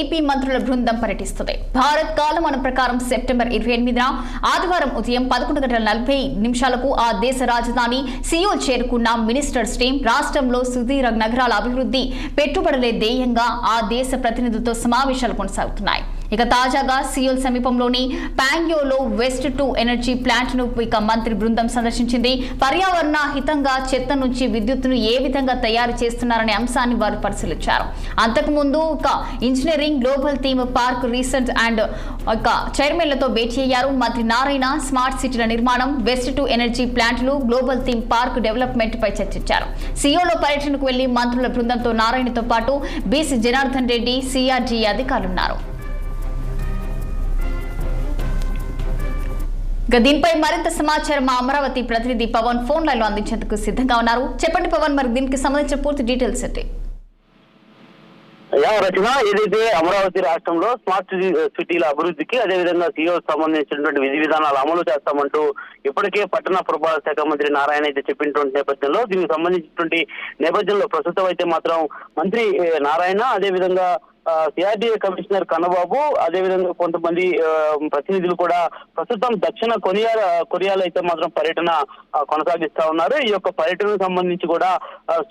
AP మంత్రుల బృందం పర్యటిస్తుంది. భారత్ కాలమానం ప్రకారం సెప్టెంబర్ ఇరవై ఎనిమిదిన ఆదివారం ఉదయం పదకొండు గంటల నలభై నిమిషాలకు ఆ దేశ రాజధాని సియోల్ చేరుకున్న మినిస్టర్స్ టీం రాష్ట్రంలో సుదీర్ఘ నగరాల అభివృద్ధి పెట్టుబడులే ధ్యేయంగా ఆ దేశ ప్రతినిధులతో సమావేశాలు కొనసాగుతున్నాయి. ఇక తాజాగా సియోల్ సమీపంలోని ప్యాంగ్యోలో వెస్ట్ టు ఎనర్జీ ప్లాంట్ను ఇక మంత్రి బృందం సందర్శించింది. పర్యావరణ హితంగా చెత్త నుంచి విద్యుత్తును ఏ విధంగా తయారు చేస్తున్నారనే అంశాన్ని వారు పరిశీలించారు. అంతకుముందు ఒక engineering global theme park research and ఒక చైర్మన్లతో భేటీ అయ్యారు. మంత్రి నారాయణ స్మార్ట్ సిటీల నిర్మాణం వెస్ట్ టు ఎనర్జీ ప్లాంట్లు గ్లోబల్ థీమ్ పార్క్ డెవలప్మెంట్ పై చర్చించారు. సియోలో పర్యటనకు వెళ్ళి మంత్రుల బృందంతో నారాయణతో పాటు బీసీ జనార్దన్ రెడ్డి సిఆర్జీ అధికారులున్నారు. దీనిపై మరింత సమాచారం మా అమరావతి ప్రతినిధి పవన్ ఫోన్ లైన్లో అందించేందుకు సిద్ధంగా ఉన్నారు. చెప్పండి పవన్ మరి దీనికి సంబంధించిన పూర్తి డీటెయిల్స్ ఏంటి? యా రచన ఏదైతే అమరావతి రాష్ట్రంలో స్మార్ట్ సిటీల అభివృద్ధికి అదేవిధంగా సీఓ సంబంధించినటువంటి విధి విధానాలు అమలు చేస్తామంటూ ఇప్పటికే పట్టణ పురపాలక శాఖ మంత్రి నారాయణ అయితే చెప్పినటువంటి నేపథ్యంలో దీనికి సంబంధించినటువంటి నేపథ్యంలో ప్రస్తుతం అయితే మాత్రం మంత్రి నారాయణ అదేవిధంగా సిఆర్డీఏ కమిషనర్ కన్నబాబు అదేవిధంగా కొంతమంది ప్రతినిధులు కూడా ప్రస్తుతం దక్షిణ కొరియా కొరియాలో అయితే మాత్రం పర్యటన కొనసాగిస్తా ఉన్నారు. ఈ యొక్క పర్యటనకు సంబంధించి కూడా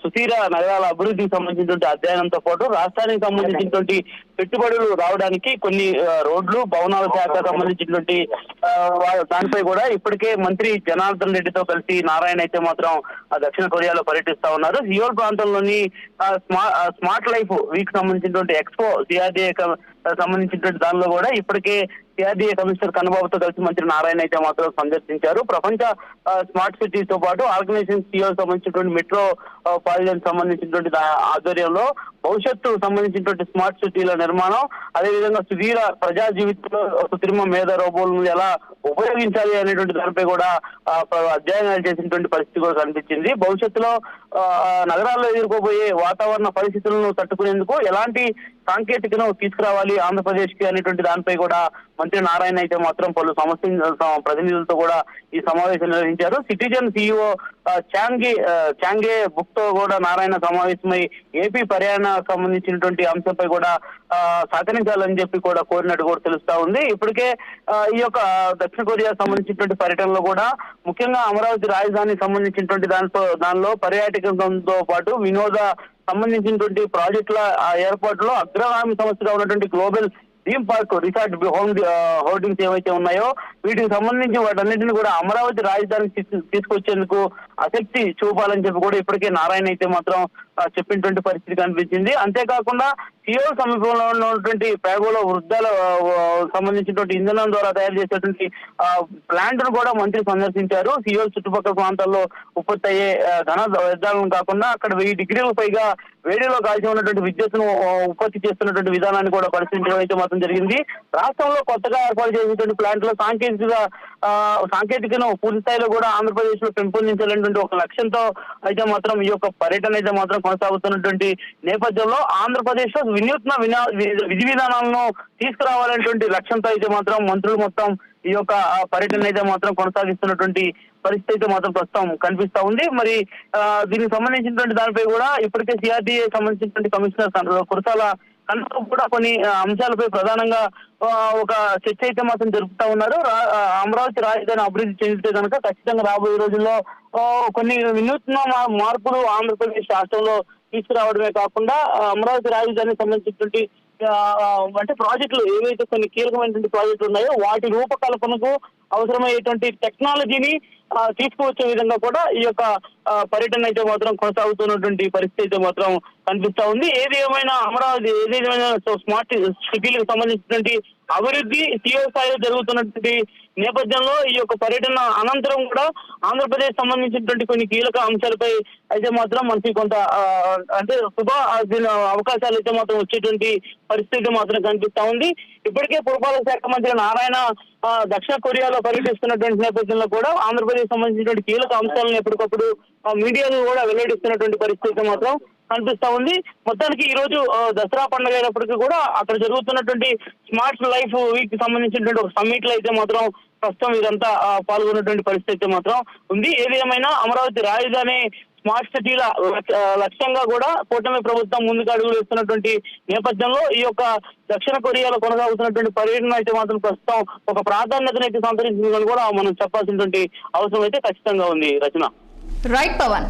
సుస్థిర నగరాల అభివృద్ధికి సంబంధించినటువంటి అధ్యయనంతో పాటు రాష్ట్రానికి సంబంధించినటువంటి పెట్టుబడులు రావడానికి కొన్ని రోడ్లు భవనాల శాఖ సంబంధించినటువంటి దానిపై కూడా ఇప్పటికే మంత్రి జనార్దన్ రెడ్డితో కలిసి నారాయణ అయితే మాత్రం దక్షిణ కొరియాలో పర్యటిస్తా ఉన్నారు. సియోల్ ప్రాంతంలోని స్మార్ట్ లైఫ్ వీక్ సంబంధించినటువంటి ఎక్స్పో సిఆర్డీఏ సంబంధించినటువంటి దానిలో కూడా ఇప్పటికే సిఆర్డీఏ కమిషనర్ కన్నబాబుతో కలిసి మంత్రి నారాయణ అయితే మాత్రం సందర్శించారు. ప్రపంచ స్మార్ట్ సిటీతో తో పాటు ఆర్గనైజేషన్ సిఓ సంబంధించినటువంటి మెట్రో పాలిజన్ సంబంధించినటువంటి ఆధ్వర్యంలో భవిష్యత్తు సంబంధించినటువంటి స్మార్ట్ సిటీల నిర్మాణం అదేవిధంగా సుదీర ప్రజా జీవితంలో కృత్రిమ మేధ రోబోలను ఎలా ఉపయోగించాలి అనేటువంటి దానిపై కూడా అధ్యయనాలు చేసినటువంటి పరిస్థితి కూడా కనిపించింది. భవిష్యత్తులో నగరాల్లో ఎదుర్కోబోయే వాతావరణ పరిస్థితులను తట్టుకునేందుకు ఎలాంటి సాంకేతికను తీసుకురావాలి ఆంధ్రప్రదేశ్కి అనేటువంటి దానిపై కూడా మంత్రి నారాయణ అయితే మాత్రం పలు సమస్య ప్రతినిధులతో కూడా ఈ సమావేశం నిర్వహించారు. సిటిజన్ సిఇఓ చాంగి చాంగే బుక్తో కూడా నారాయణ సమావేశమై ఏపీ పర్యాటన సంబంధించినటువంటి అంశంపై కూడా సహకరించాలని చెప్పి కూడా కోరినట్టు కూడా తెలుస్తా ఉంది. ఇప్పటికే ఈ యొక్క దక్షిణ కొరియా సంబంధించినటువంటి పర్యటనలో కూడా ముఖ్యంగా అమరావతి రాజధానికి సంబంధించినటువంటి దానితో దానిలో పర్యాటకంతో పాటు వినోద సంబంధించినటువంటి ప్రాజెక్టుల ఏర్పాటులో అగ్రగామి సంస్థగా ఉన్నటువంటి global theme park resort home hoardings ఏవైతే ఉన్నాయో వీటికి సంబంధించి వాటన్నిటిని కూడా అమరావతి రాజధానికి తీసుకొచ్చేందుకు ఆసక్తి చూపాలని చెప్పి కూడా ఇప్పటికే నారాయణ అయితే మాత్రం చెప్పినటువంటి పరిస్థితి కనిపించింది. అంతేకాకుండా సియోల్ సమీపంలో ఉన్నటువంటి పేగోలో వృద్ధాల సంబంధించినటువంటి ఇంధనం ద్వారా తయారు చేసేటువంటి ప్లాంట్ను కూడా మంత్రి సందర్శించారు. సియోల్ చుట్టుపక్కల ప్రాంతాల్లో ఉత్పత్తి అయ్యే ధన ఘన వ్యర్థాలను కాకుండా అక్కడ వెయ్యి డిగ్రీలకు పైగా వేడిలో కాల్చి ఉన్నటువంటి విద్యుత్తును ఉత్పత్తి చేస్తున్నటువంటి విధానాన్ని కూడా పరిశీలించడం అయితే మాత్రం జరిగింది. రాష్ట్రంలో కొత్తగా ఏర్పాటు చేసినటువంటి ప్లాంట్లో సాంకేతిక ఆ, సాంకేతికను పూర్తి స్థాయిలో కూడా ఆంధ్రప్రదేశ్లో పెంపొందించాలనేటువంటి ఒక లక్ష్యంతో అయితే మాత్రం ఈ యొక్క పర్యటన అయితే మాత్రం కొనసాగుతున్నటువంటి నేపథ్యంలో ఆంధ్రప్రదేశ్లో వినూత్న వినా విధి విధానాలను తీసుకురావాలనేటువంటి లక్ష్యంతో అయితే మాత్రం మంత్రులు మొత్తం ఈ యొక్క పర్యటన అయితే మాత్రం కొనసాగిస్తున్నటువంటి పరిస్థితి అయితే మాత్రం ప్రస్తుతం కనిపిస్తా ఉంది. మరి దీనికి సంబంధించినటువంటి దానిపై కూడా ఇప్పటికే సిఆర్డీఏ సంబంధించినటువంటి కమిషనర్ కురసాల కన్నా కూడా కొన్ని అంశాలపై ప్రధానంగా ఆ, ఒక చర్చ అయితే మాత్రం జరుపుతా ఉన్నారు. అమరావతి రాజధాని అభివృద్ధి చెందితే కనుక ఖచ్చితంగా రాబోయే రోజుల్లో కొన్ని వినూత్న మార్పులు ఆంధ్రప్రదేశ్ రాష్ట్రంలో తీసుకురావడమే కాకుండా అమరావతి రాజధానికి సంబంధించినటువంటి అంటే ప్రాజెక్టులు ఏవైతే కొన్ని కీలకమైనటువంటి ప్రాజెక్టులు ఉన్నాయో వాటి రూపకల్పనకు అవసరమయ్యేటువంటి టెక్నాలజీని తీసుకువచ్చే విధంగా కూడా ఈ యొక్క పర్యటన అయితే మాత్రం కొనసాగుతున్నటువంటి పరిస్థితి అయితే మాత్రం కనిపిస్తా ఉంది. ఏది ఏమైనా అమరావతి ఏది ఏమైనా స్మార్ట్ సిటీలకు సంబంధించినటువంటి అభివృద్ధి తీవ్ర స్థాయిలో జరుగుతున్నటువంటి నేపథ్యంలో ఈ యొక్క పర్యటన అనంతరం కూడా ఆంధ్రప్రదేశ్ సంబంధించినటువంటి కొన్ని కీలక అంశాలపై అయితే మాత్రం మనకి కొంత అంటే శుభ అవకాశాలు అయితే మాత్రం వచ్చేటువంటి పరిస్థితి మాత్రం కనిపిస్తా ఉంది. ఇప్పటికే పురపాలక శాఖ మంత్రి నారాయణ దక్షిణ కొరియాలో పర్యటిస్తున్నటువంటి నేపథ్యంలో కూడా ఆంధ్రప్రదేశ్ సంబంధించినటువంటి కీలక అంశాలను ఎప్పటికప్పుడు మీడియాను మీడియాలో కూడా వెల్లడిస్తున్నటువంటి పరిస్థితి మాత్రం కనిపిస్తా ఉంది. మొత్తానికి ఈ రోజు దసరా పండుగ అయినప్పటికీ కూడా అక్కడ జరుగుతున్నటువంటి స్మార్ట్ లైఫ్ వీక్కి సంబంధించినటువంటి ఒక సమ్మిట్లో అయితే మాత్రం ప్రస్తుతం ఇదంతా పాల్గొన్నటువంటి పరిస్థితి అయితే మాత్రం ఉంది. ఏది ఏమైనా అమరావతి రాజధాని స్మార్ట్ సిటీల లక్ష్యంగా కూడా కూటమి ప్రభుత్వం ముందుకు అడుగులు వేస్తున్నటువంటి నేపథ్యంలో ఈ యొక్క దక్షిణ కొరియాలో కొనసాగుతున్నటువంటి పర్యటన అయితే మాత్రం ప్రస్తుతం ఒక ప్రాధాన్యతనైతే సంతరించిందని కూడా మనం చెప్పాల్సినటువంటి అవసరం అయితే ఖచ్చితంగా ఉంది. రచన. రైట్ పవన్.